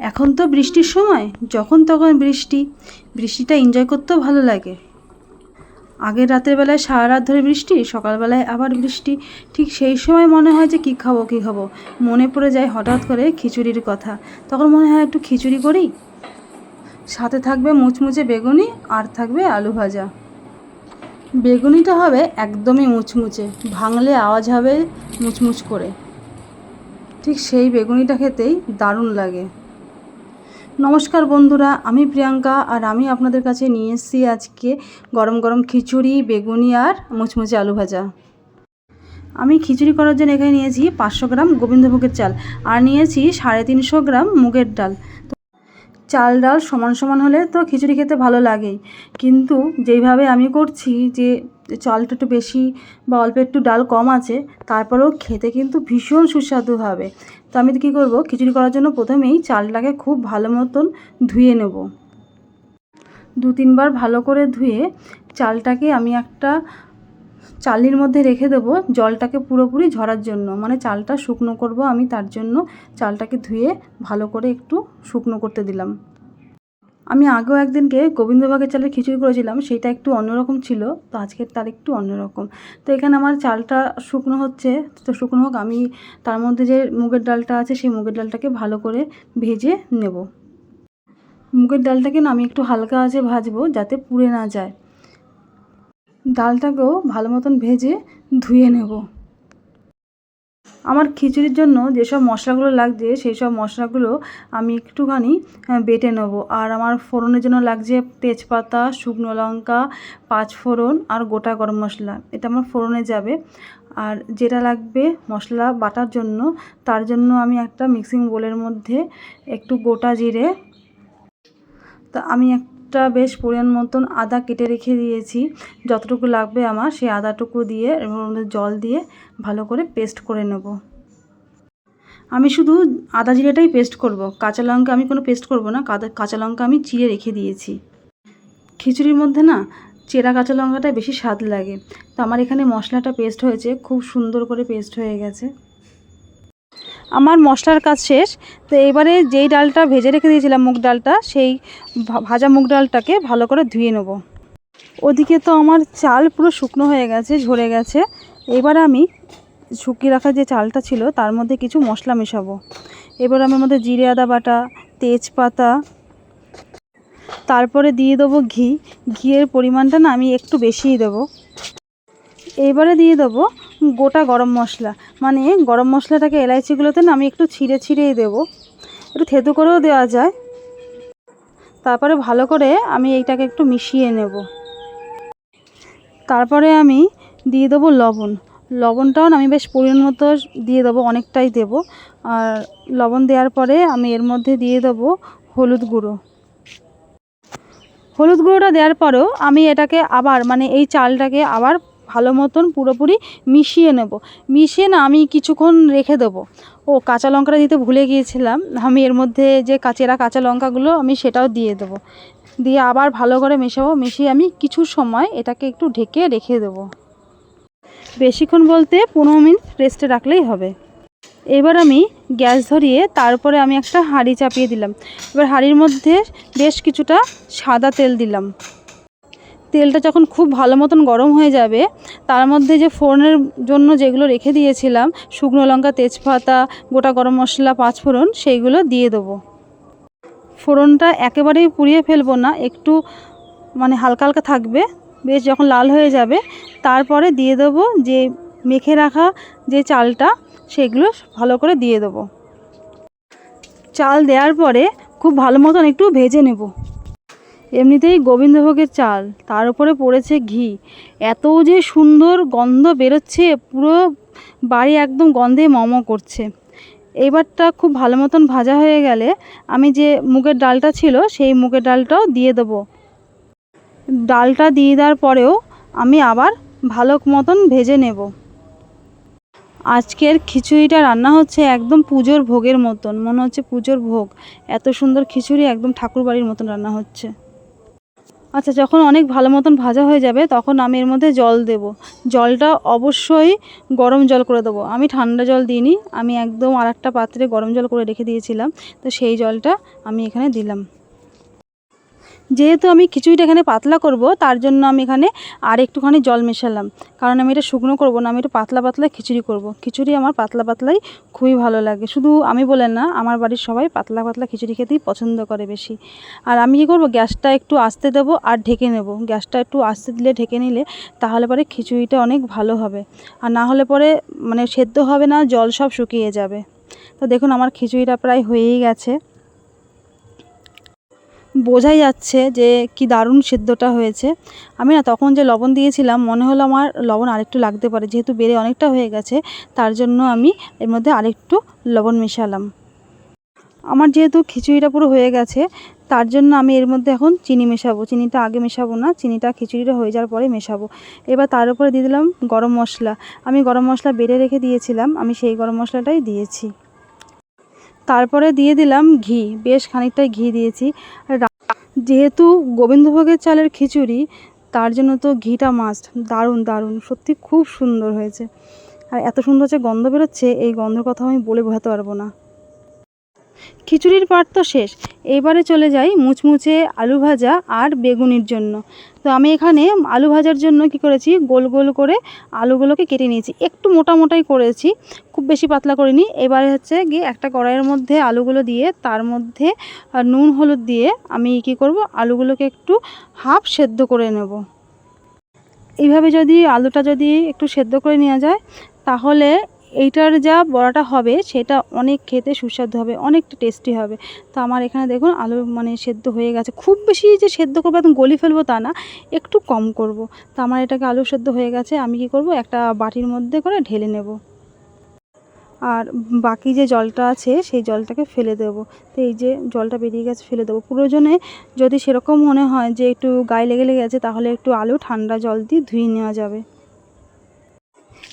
এখন তো বৃষ্টির সময়। যখন তখন বৃষ্টি। বৃষ্টিটা এনজয় করতেও ভালো লাগে। আগের রাতের বেলায় সারা রাত ধরে বৃষ্টি, সকালবেলায় আবার বৃষ্টি। ঠিক সেই সময় মনে হয় যে কী খাব কী খাব। মনে পড়ে যায় হঠাৎ করে খিচুড়ির কথা। তখন মনে হয় একটু খিচুড়ি করি। সাথে থাকবে মুচমুচে বেগুনি আর থাকবে আলু ভাজা। বেগুনিটা হবে একদমই মুচমুচে। ভাঙলে আওয়াজ হবে মুচমুচ করে। ঠিক সেই বেগুনিটা খেতেই দারুণ লাগে। নমস্কার বন্ধুরা, আমি প্রিয়াঙ্কা আর আমি আপনাদের কাছে নিয়ে এসেছি আজকে গরম গরম খিচুড়ি, বেগুনি আর মুচমুচে আলু ভাজা। আমি খিচুড়ি করার জন্য এখানে নিয়েছি পাঁচশো গ্রাম গোবিন্দভোগের চাল আর নিয়েছি সাড়ে তিনশো গ্রাম মুগের ডাল। চাল, ডাল সমান সমান হলে তো খিচুড়ি খেতে ভালো লাগেই। কিন্তু যেইভাবে আমি করছি যে চালটা একটু বেশি বা অল্প একটু ডাল কম আছে, তারপরেও খেতে কিন্তু ভীষণ সুস্বাদু হবে। তো আমি কী করব? খিচুড়ি করার জন্য প্রথমেই চালটাকে খুব ভালো মতন ধুয়ে নেব। দু তিনবার ভালো করে ধুয়ে চালটাকে আমি একটা চালির মধ্যে রেখে দেবো, জলটাকে পুরোপুরি ঝরার জন্য। মানে চালটা শুকনো করব আমি, তার জন্য চালটাকে ধুয়ে ভালো করে একটু শুকনো করতে দিলাম। আমি আগেও একদিনকে গোবিন্দভাগের চালের খিচুড়ি করেছিলাম, সেটা একটু অন্যরকম ছিল, তো আজকের তার একটু অন্যরকম। তো এখানে আমার চালটা শুকনো হচ্ছে, তো শুকনো হোক, আমি তার মধ্যে যে মুগের ডালটা আছে, সেই মুগের ডালটাকে ভালো করে ভেজে নেব। মুগের ডালটাকে না আমি একটু হালকা আছে ভাজবো, যাতে পুড়ে না যায়। ডালটাকেও ভালো মতন ভেজে ধুয়ে নেব। আমার খিচুড়ির জন্য যেসব মশলাগুলো লাগছে সেই সব মশলাগুলো আমি একটুখানি বেটে নেব। আর আমার ফোড়নের জন্য লাগছে তেজপাতা, শুকনো লঙ্কা, পাঁচ ফোড়ন আর গোটা গরম মশলা। এটা আমার ফোড়নে যাবে। আর যেটা লাগবে মশলা বাটার জন্য, তার জন্য আমি একটা মিক্সিং বোলের মধ্যে একটু গোটা জিরে, তা আমি একটা বেশ পরিমাণ মতন আদা কেটে রেখে দিয়েছি। যতটুকু লাগবে আমার সেই আদাটুকু দিয়ে মধ্যে জল দিয়ে ভালো করে পেস্ট করে নেব। আমি শুধু আদা জিরেটাই পেস্ট করব। কাঁচা লঙ্কা আমি কোনো পেস্ট করব না। কাঁচা লঙ্কা আমি চিড়ে রেখে দিয়েছি। খিচুড়ির মধ্যে না চেরা কাঁচা লঙ্কাটা বেশি স্বাদ লাগে। তো আমার এখানে মশলাটা পেস্ট হয়েছে। খুব সুন্দর করে পেস্ট হয়ে গেছে। আমার মশলার কাজ শেষ। তো এবারে যেই ডালটা ভেজে রেখে দিয়েছিলাম, মুগ ডালটা, সেই ভাজা মুগ ডালটাকে ভালো করে ধুয়ে নেব। ওদিকে তো আমার চাল পুরো শুকনো হয়ে গেছে, ঝরে গেছে। এবার আমি শুকিয়ে রাখা যে চালটা ছিল, তার মধ্যে কিছু মশলা মেশাবো। এবার আমার মধ্যে জিরে, আদা বাটা, তেজপাতা, তারপরে দিয়ে দেবো ঘি। ঘিয়ের পরিমাণটা না আমি একটু বেশিই দেবো। এবারে দিয়ে দেবো গোটা গরম মশলা। মানে গরম মশলাটাকে এলাইচিগুলোতে না আমি একটু ছিঁড়ে ছিঁড়েই দেবো। একটু থেতো করেও দেওয়া যায়। তারপরে ভালো করে আমি এইটাকে একটু মিশিয়ে নেব। তারপরে আমি দিয়ে দেবো লবণ। লবণটাও আমি বেশ পরিমাণ মতো দিয়ে দেবো, অনেকটাই দেবো। আর লবণ দেওয়ার পরে আমি এর মধ্যে দিয়ে দেবো হলুদ গুঁড়ো। হলুদ গুঁড়োটা দেওয়ার পরেও আমি এটাকে আবার মানে এই চালটাকে আবার ভালো মতন পুরোপুরি মিশিয়ে নেব। মিশিয়ে না আমি কিছুক্ষণ রেখে দেবো। ও, কাঁচা লঙ্কাটা দিতে ভুলে গিয়েছিলাম। আমি এর মধ্যে যে কাঁচেরা কাঁচা লঙ্কাগুলো আমি সেটাও দিয়ে দেবো। দিয়ে আবার ভালো করে মেশাবো। মিশিয়ে আমি কিছু সময় এটাকে একটু ঢেকে রেখে দেবো। বেশিক্ষণ বলতে পনেরো মিনিট রেস্টে রাখলেই হবে। এবার আমি গ্যাস ধরিয়ে তারপরে আমি একটা হাঁড়ি চাপিয়ে দিলাম। এবার হাঁড়ির মধ্যে বেশ কিছুটা সাদা তেল দিলাম। তেলটা যখন খুব ভালো মতন গরম হয়ে যাবে, তার মধ্যে যে ফোড়নের জন্য যেগুলো রেখে দিয়েছিলাম, শুকনো লঙ্কা, তেজপাতা, গোটা গরম মশলা, পাঁচ ফোড়ন, সেইগুলো দিয়ে দেবো। ফোড়নটা একেবারেই পুড়িয়ে ফেলব না, একটু মানে হালকা হালকা থাকবে, বেশ যখন লাল হয়ে যাবে, তারপরে দিয়ে দেবো যে মেখে রাখা যে চালটা, সেগুলো ভালো করে দিয়ে দেবো। চাল দেওয়ার পরে খুব ভালো মতন একটু ভেজে নেব। এমনিতেই গোবিন্দভোগের চাল, তার উপরে পড়েছে ঘি। এত যে সুন্দর গন্ধ বেরোচ্ছে, পুরো বাড়ি একদম গন্ধে মম করছে। এবারটা খুব ভালো মতন ভাজা হয়ে গেলে আমি যে মুগের ডালটা ছিল, সেই মুগের ডালটাও দিয়ে দেবো। ডালটা দিয়ে দেওয়ার পরেও আমি আবার ভালো মতন ভেজে নেব। আজকের খিচুড়িটা রান্না হচ্ছে একদম পুজোর ভোগের মতন, মনে হচ্ছে পুজোর ভোগ। এত সুন্দর খিচুড়ি একদম ঠাকুর বাড়ির মতন রান্না হচ্ছে। আচ্ছা যখন অনেক ভালো মতন ভাজা হয়ে যাবে, তখন আমি এর মধ্যে জল দেব। জলটা অবশ্যই গরম জল করে দেবো। আমি ঠান্ডা জল দিইনি, আমি একদম আর একটা পাত্রে গরম জল করে রেখে দিয়েছিলাম, তো সেই জলটা আমি এখানে দিলাম। যেহেতু আমি খিচুড়িটা এখানে পাতলা করব, তার জন্য আমি এখানে আর একটুখানি জল মেশালাম। কারণ আমি এটা শুকনো করব না, আমি এটা পাতলা পাতলা খিচুড়ি করব। খিচুড়ি আমার পাতলা পাতলাই খুবই ভালো লাগে। শুধু আমি বলে না, আমার বাড়ির সবাই পাতলা পাতলা খিচুড়ি খেতেই পছন্দ করে বেশি। আর আমি কী করব, গ্যাসটা একটু আস্তে দেবো আর ঢেকে নেব। গ্যাসটা একটু আস্তে দিলে, ঢেকে নিলে তাহলে পরে খিচুড়িটা অনেক ভালো হবে। আর না হলে পরে মানে সেদ্ধ হবে না, জল সব শুকিয়ে যাবে। তো দেখুন, আমার খিচুড়িটা প্রায় হয়েই গেছে। বোঝাই যাচ্ছে যে কি দারুণ সেদ্ধটা হয়েছে। আমি না তখন যে লবণ দিয়েছিলাম, মনে হলো আমার লবণ আরেকটু লাগতে পারে, যেহেতু বেড়ে অনেকটা হয়ে গেছে, তার জন্য আমি এর মধ্যে আরেকটু লবণ মেশালাম। আমার যেহেতু খিচুড়িটা পুরো হয়ে গেছে, তার জন্য আমি এর মধ্যে এখন চিনি মেশাবো। চিনিটা আগে মেশাবো না, চিনিটা খিচুড়িটা হয়ে যাওয়ার পরে মেশাবো। এবার তার উপরে দিয়ে দিলাম গরম মশলা। আমি গরম মশলা বেড়ে রেখে দিয়েছিলাম, আমি সেই গরম মশলাটাই দিয়েছি। তারপরে দিয়ে দিলাম ঘি। বেশ খানিকটাই ঘি দিয়েছি। যেহেতু গোবিন্দভোগের চালের খিচুড়ি, তার জন্য তো ঘিটা মাস্ট দারুণ দারুণ। সত্যি খুব সুন্দর হয়েছে। আর এত সুন্দর যে গন্ধ বেরোচ্ছে, এই গন্ধের কথা আমি বলে বোঝাতে পারব না। খিচুড়ির পাট তো শেষ। এবারে চলে যাই মুচমুচে আলু ভাজা আর বেগুনির জন্য। তো আমি এখানে আলু ভাজার জন্য কি করেছি? গোল গোল করে আলুগুলোকে কেটে নিয়েছি। একটু মোটা মোটাই করেছি, খুব বেশি পাতলা করিনি। এবারে হচ্ছে গিয়ে একটা কড়াইয়ের মধ্যে আলুগুলো দিয়ে, তার মধ্যে নুন, হলুদ দিয়ে আমি কি করব? আলুগুলোকে একটু হাফ সেদ্ধ করে নেব। এইভাবে যদি আলুটা যদি একটু সেদ্ধ করে নেওয়া যায়, তাহলে এইটার যা বড়াটা হবে, সেটা অনেক খেতে সুস্বাদু হবে, অনেকটা টেস্টি হবে। তো আমার এখানে দেখুন আলু মানে সেদ্ধ হয়ে গেছে। খুব বেশি যে সেদ্ধ করব, একদম গলি ফেলব তা না, একটু কম করব। তো আমার এটাকে আলু সেদ্ধ হয়ে গেছে, আমি কি করব, একটা বাটির মধ্যে করে ঢেলে নেব। আর বাকি যে জলটা আছে, সেই জলটাকে ফেলে দেব। তো এই যে জলটা বেরিয়ে গেছে, ফেলে দেবো। প্রয়োজনে যদি সেরকম মনে হয় যে একটু গায়ে লেগে লেগে গেছে তাহলে একটু আলু ঠান্ডা জল দিয়ে ধুয়ে নেওয়া যাবে।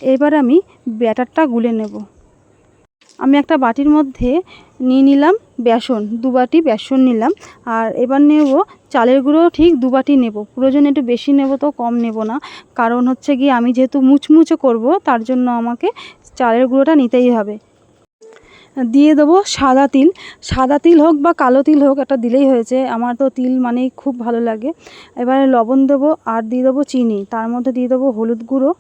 এবার আমি ব্যাটারটা গুলে নেব। আমি একটা বাটির মধ্যে নিয়ে নিলাম বেসন, দু বাটি বেসন নিলাম, আর এবার নেব চালের গুঁড়ো ঠিক দু বাটি নেব। প্রয়োজনে একটু বেশি নেব তো কম নেব না, কারণ হচ্ছে গিয়ে আমি যেহেতু মুচমুচে করব, তার জন্য আমাকে চালের গুঁড়োটা নিতেই হবে। দিয়ে দেবো সাদা তিল। সাদা তিল হোক বা কালো তিল হোক, একটা দিলেই হয়েছে। আমার তো তিল মানেই খুব ভালো লাগে। এবারে লবণ দেবো আর দিয়ে দেবো চিনি। তার মধ্যে দিয়ে দেবো হলুদ গুঁড়ো।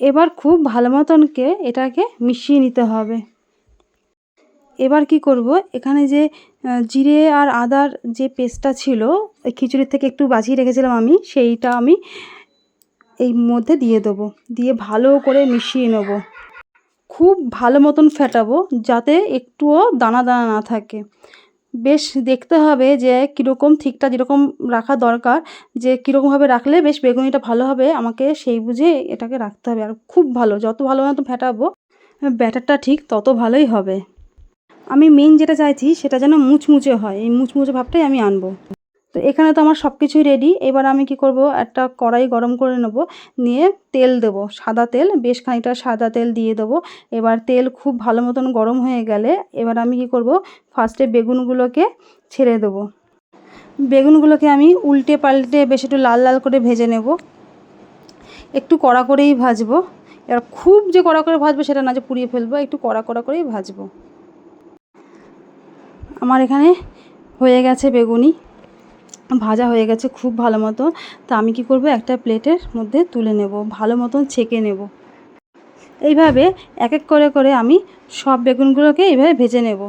এবার খুব ভালো মতনকে এটাকে মিশিয়ে নিতে হবে। এবার কি করব? এখানে যে জিরে আর আদার যে পেস্টটা ছিল খিচুড়ির থেকে একটু বাঁচিয়ে রেখেছিলাম আমি, সেইটা আমি এই মধ্যে দিয়ে দেবো। দিয়ে ভালো করে মিশিয়ে নেব। খুব ভালো মতন ফেটাবো, যাতে একটুও দানা দানা না থাকে। বেশ দেখতে হবে যে কীরকম ঠিকটা যেরকম রাখা দরকার, যে কীরকমভাবে রাখলে বেশ বেগুনিটা ভালো হবে। আমাকে সেই বুঝে এটাকে রাখতে হবে। আর খুব ভালো, যত ভালো মতো ফেটাবো, ব্যাটারটা ঠিক তত ভালোই হবে। আমি মেন যেটা চাইছি সেটা যেন মুচমুচে হয়। এই মুচমুচে ভাবটাই আমি আনব। তো এখানে তো আমার সব কিছুই রেডি এবার আমি কি করব? একটা কড়াই গরম করে নেব, নিয়ে তেল দেবো, সাদা তেল, বেশ খানিকটা সাদা তেল দিয়ে দেবো। এবার তেল খুব ভালো মতন গরম হয়ে গেলে এবার আমি কি করব? ফার্স্টে বেগুনগুলোকে ছেড়ে দেবো। বেগুনগুলোকে আমি উল্টে পাল্টে বেশ একটু লাল লাল করে ভেজে নেব। একটু কড়া করেই ভাজবো। এবার খুব যে কড়া করে ভাজবো সেটা না, যে পুড়িয়ে ফেলব, একটু কড়া কড়া করেই ভাজবো। আমার এখানে হয়ে গেছে বেগুনি। ভাজা হয়ে গেছে খুব ভালো মতো তা আমি কি করব? একটা প্লেটের মধ্যে তুলে নেব, ভালো মতন ছেঁকে নেব। এইভাবে এক এক করে করে আমি সব বেগুনগুলোকে এইভাবে ভেজে নেব।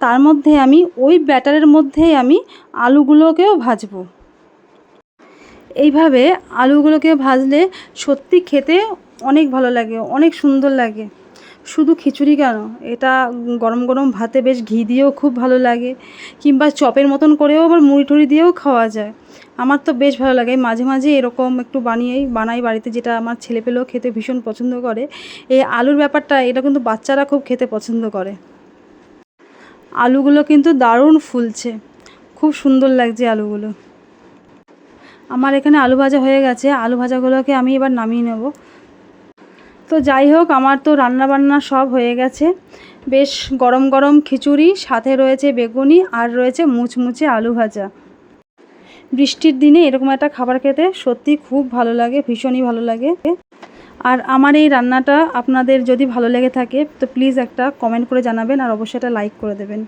তার মধ্যে আমি ওই ব্যাটারের মধ্যেই আমি আলুগুলোকেও ভাজবো। এইভাবে আলুগুলোকে ভাজলে সত্যি খেতে অনেক ভালো লাগে, অনেক সুন্দর লাগে। শুধু খিচুড়ি কেন? এটা গরম গরম ভাতে বেশ ঘি দিয়েও খুব ভালো লাগে, কিংবা চপের মতন করেও আবার মুড়ি টুড়ি দিয়েও খাওয়া যায়। আমার তো বেশ ভালো লাগে। মাঝে মাঝে এরকম একটু বানিয়েই, বানাই বাড়িতে যেটা আমার ছেলেপেলেও খেতে ভীষণ পছন্দ করে। এই আলুর ব্যাপারটা, এটা কিন্তু বাচ্চারা খুব খেতে পছন্দ করে। আলুগুলো কিন্তু দারুণ ফুলছে। খুব সুন্দর লাগছে আলুগুলো। আমার এখানে আলু ভাজা হয়ে গেছে। আলু ভাজাগুলোকে আমি এবার নামিয়ে নেব। তো যাই হোক, আমার তো রান্না বান্না সব হয়ে গেছে। বেশ গরম গরম খিচুড়ি, সাথে রয়েছে বেগুনি আর রয়েছে মুচমুচে আলু ভাজা। বৃষ্টির দিনে এরকম একটা খাবার খেতে সত্যি খুব ভালো লাগে, ভীষণই ভালো লাগে। আর আমার এই রান্নাটা আপনাদের যদি ভালো লেগে থাকে, তো প্লিজ একটা কমেন্ট করে জানাবেন আর অবশ্যই একটা লাইক করে দেবেন।